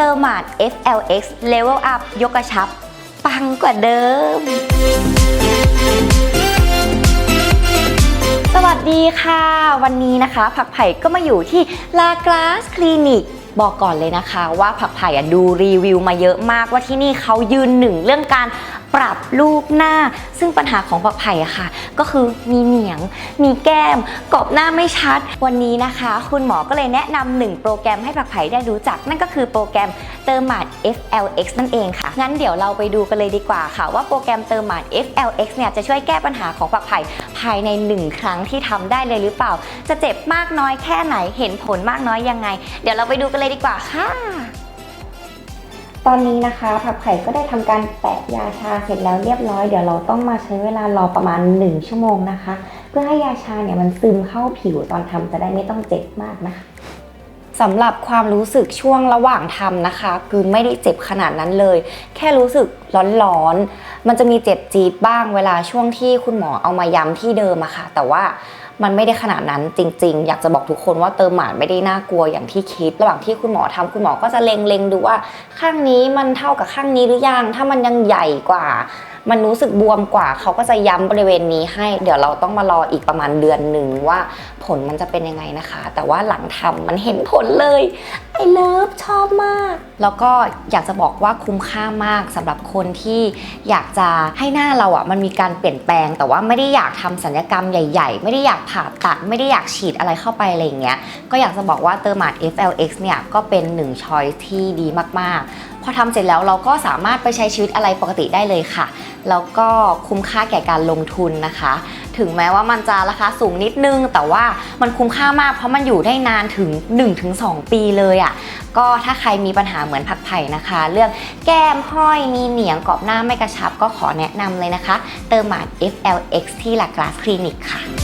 เตอร์มาด FLX Level Up ยกกระชับ ปังกว่าเดิม สวัสดีค่ะ วันนี้นะคะ ผักไผ่ก็มาอยู่ที่ La Glace Clinic บอกก่อนเลยนะคะว่าผักไผ่ดูรีวิวมาเยอะมากว่าที่นี่เขายืนหนึ่งเรื่องการปรับรูปหน้า ซึ่งปัญหาของผักไผ่อะค่ะ ก็คือมีเหนียง มีแก้มกรอบหน้าไม่ชัด วันนี้นะคะ คุณหมอก็เลยแนะนำหนึ่งโปรแกรมให้ผักไผ่ได้รู้จัก นั่นก็คือโปรแกรมเติมหมาด FLX นั่นเองค่ะ งั้นเดี๋ยวเราไปดูกันเลยดีกว่าค่ะ ว่าโปรแกรมเติมหมาด FLX เนี่ยจะช่วยแก้ปัญหาของผักไผ่ภายในหนึ่งครั้งที่ทำได้เลยหรือเปล่า จะเจ็บมากน้อยแค่ไหนเห็นผลมากน้อยยังไง เดี๋ยวเราไปดูกันเลยดีกว่าค่ะ ตอนนี้นะคะผักไผ่ก็ได้ทำการแปะยาชาเสร็จแล้วเรียบร้อย เดี๋ยวเราต้องมาใช้เวลารอประมาณ 1 ชั่วโมงนะคะ เพื่อให้ยาชาเนี่ยมันซึมเข้าผิวตอนทำจะได้ไม่ต้องเจ็บมากนะคะ สำหรับความรู้สึกช่วงระหว่างทำนะคะ คือไม่ได้เจ็บขนาดนั้นเลย แค่รู้สึกร้อนๆ มันจะมีเจ็บจี๊ดบ้างเวลาช่วงที่คุณหมอเอามาย้ำที่เดิมอะค่ะ แต่ว่า มันไม่ได้ขนาดนั้นจริง ๆ อยากจะบอกทุกคนว่าเติมหมานไม่ได้น่ากลัวอย่างที่คิด ระหว่างที่คุณหมอทำคุณหมอก็จะเล็งๆดูว่าข้างนี้มันเท่ากับข้างนี้หรือยังถ้ามันยังใหญ่กว่า มันรู้สึกบวมกว่าเขาก็จะย้ำบริเวณนี้ให้ เดี๋ยวเราต้องมารออีกประมาณเดือนหนึ่งว่าผลมันจะเป็นยังไงนะคะ แต่ว่าหลังทำมันเห็นผลเลยไอเลิฟชอบมาก แล้วก็อยากจะบอกว่าคุ้มค่ามากสำหรับคนที่อยากจะให้หน้าเราอะมันมีการเปลี่ยนแปลง แต่ว่าไม่ได้อยากทำศัลยกรรมใหญ่ๆ ไม่ได้อยากผ่าตัด ไม่ได้อยากฉีดอะไรเข้าไปอะไรอย่างเงี้ยก็อยากจะบอกว่าเตอร์มาด FLX เนี่ยก็เป็นหนึ่งช้อยที่ดีมากๆพอทำเสร็จแล้วเราก็สามารถไปใช้ชีวิตอะไรปกติได้เลยค่ะแล้วก็คุ้มค่าแก่การลงทุนนะคะ ถึงแม้ว่ามันจะราคาสูงนิดนึง แต่ว่ามันคุ้มค่ามากเพราะมันอยู่ได้นานถึง 1-2 ปีเลยอะ่ะก็ถ้าใครมีปัญหาเหมือนผักไผ่นะคะ เรื่องแก้มห้อยมีเหนียงกรอบหน้าไม่กระชับก็ขอแนะนำเลยนะคะ เติมหมาด FLX ที่ La Glace Clinic ค่ะ